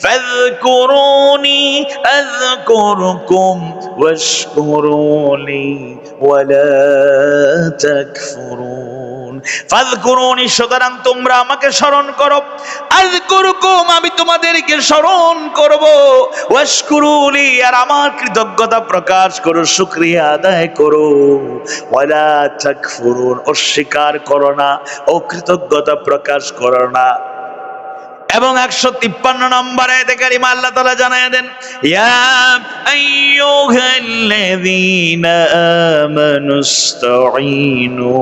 فاذكروني أذكركم واشكروا لي ولا تكفرون ফাজকুরুনি সুতরাং তোমরা আমাকে স্মরণ করো আযকুরুকুম আমি তোমাদেরকে স্মরণ করব ওয়াশকুরুলি আর আমার কৃতজ্ঞতা প্রকাশ করো শুকরিয়া আদায় করো ওয়ালা তাকফুরুন অস্বীকার করো না অকৃতজ্ঞতা প্রকাশ করো না এবং একশো তিপ্পান্ন নম্বরে কারিমা আল্লাহ তালা জানাই দেন ইয়া আইয়ুহাল্লাযীনা আমানুস্তাঈনু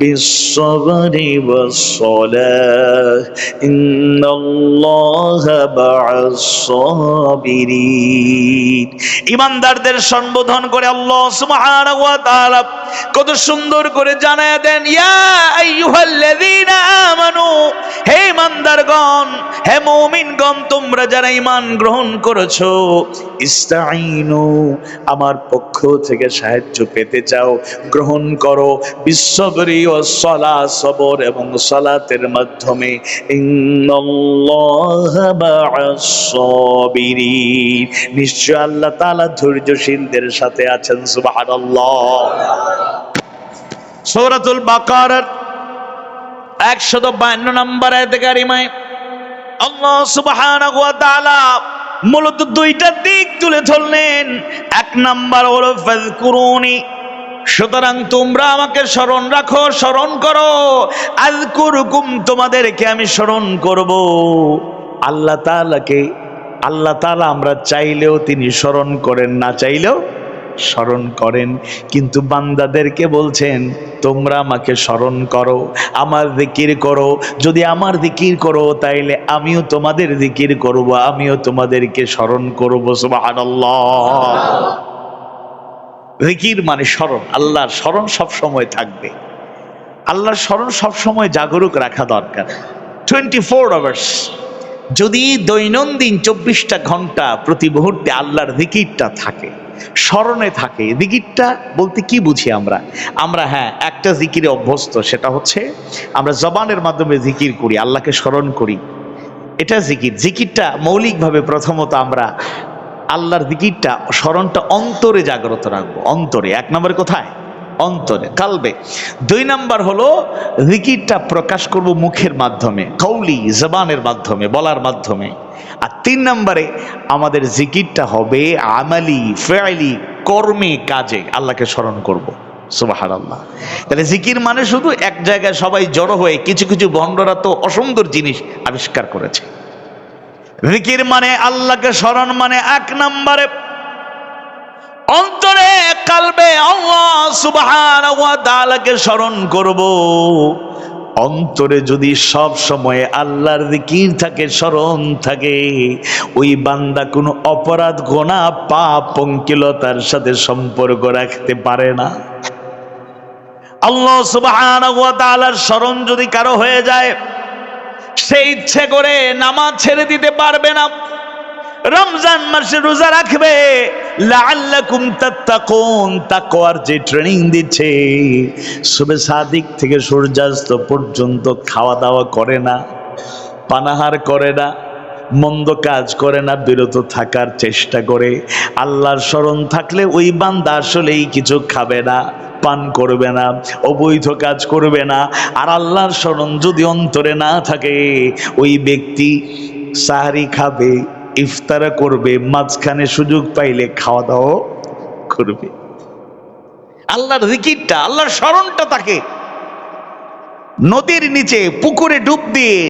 বিস-সাবরি ওয়াস-সালাহ ইন্নাল্লাহা মা'আস-সাবিরিন ইমানদারদের সম্বোধন করে আল্লাহ সুবহানাহু ওয়া কত সুন্দর করে জানায় দেন, ইয়া আইয়ুহাল্লাযীনা আমানু, হে ইমানদারগণ, হে মুমিনগণ, তোমরা যারা ঈমান গ্রহণ করেছ আমার পক্ষ থেকে সাহায্য পেতে চাও। গ্রহণ করো বিশ্ববরি ও সলা সবর এবং সলাতের মাধ্যমে। নিশ্চয় আল্লাহ তাআলা ধৈর্যশীলদের সাথে আছেন, সুবহানাল্লাহ। সূরাতুল বাকারার 152 নম্বর আয়াতে কারিমায় আল্লাহ তাআলা মূলত দুইটা দিক তুলে ধরলেন। এক নাম্বার হলো, ফাযকুরুনি। সুতরাং তোমরা আমাকে স্মরণ রাখো, স্মরণ করো। আযকুরুকুম, তোমাদেরকে আমি স্মরণ করব। আল্লাহ তাআলাকে, আল্লাহ তাআলা আমরা চাইলেও তিনি স্মরণ করেন, না চাইলেও স্মরণ করেন। কিন্তু বান্দাদেরকে বলছেন, তোমরা আমাকে স্মরণ করো, আমার জিকির করো। যদি আমার জিকির করো, তাইলে আমিও তোমাদের জিকির করব, আমিও তোমাদেরকে স্মরণ করব। জিকির মানে স্মরণ। আল্লাহর স্মরণ সব সময় থাকবে। আল্লাহর স্মরণ সব সময় জাগরুক রাখা দরকার। Twenty four hours. যদি দৈনন্দিন চব্বিশটা ঘণ্টা প্রতি মুহূর্তে আল্লাহর জিকিরটা থাকে, স্মরণে থাকে দিকিরটা বলতে কি বুঝি আমরা? আমরা হ্যাঁ একটা জিকিরে অভ্যস্ত, সেটা হচ্ছে আমরা জবানের মাধ্যমে জিকির করি, আল্লাহকে স্মরণ করি। এটা জিকির। জিকিরটা মৌলিকভাবে প্রথমত আমরা আল্লাহর জিকিরটা, স্মরণটা অন্তরে জাগ্রত রাখব। অন্তরে, এক নম্বরে কোথায়। অন্তরে, কালবে। দুই নাম্বার হলো জিকিরটা প্রকাশ করব মুখের মাধ্যমে, কৌলি, জবানের মাধ্যমে, বলার মাধ্যমে। আর তিন নম্বরে, আমাদের জিকিরটা হবে আমালি, ফেয়ালি, কর্মে, কাজে, আল্লাহকে স্মরণ করব। সুবাহার আল্লাহ তাহলে জিকির মানে শুধু এক জায়গায় সবাই জড়ো হয়ে কিছু কিছু ভণ্ডরা তো অসুন্দর জিনিস আবিষ্কার করেছে। জিকির মানে আল্লাহকে স্মরণ মানে এক নম্বরে, অন্তরে কালবে আল্লাহ তাআলাকে স্মরণ করব। অন্তরে যদি সব সময় আল্লাহর জিকির থাকে, স্মরণ থাকে, ওই বান্দা কোনো অপরাধ, গোনা, পাপ পঙ্কিলতার সাথে সম্পর্ক রাখতে পারে না। আল্লাহ তাআলার স্মরণ যদি কারও হয়ে যায়, সে ইচ্ছে করে নামাজ ছেড়ে দিতে পারবে না। রমজান মাসে রোজা রাখবে। লাআল্লাকুম তাত্তাকুন, তাকওয়ার যে ট্রেনিং দিচ্ছে সুবে সাদিক থেকে সূর্যাস্ত পর্যন্ত খাওয়া দাওয়া করে না, পানাহার করে না, মন্দ কাজ করে না, বিরত থাকার চেষ্টা করে। আল্লাহর স্মরণ থাকলে ওই বান্দা আসলেই কিছু খাবে না, পান করবে না, অবৈধ কাজ করবে না। আর আল্লাহর স্মরণ যদি অন্তরে না থাকে, ওই ব্যক্তি সাহারি খাবে ইফতারা করবে, মাঝখানে সুযোগ পাইলে খাওয়া দাওয়া করবে। আল্লাহর জিকিরটা, আল্লাহর স্মরণটা তাকে নদীর নিচে, পুকুরে ডুব দিয়ে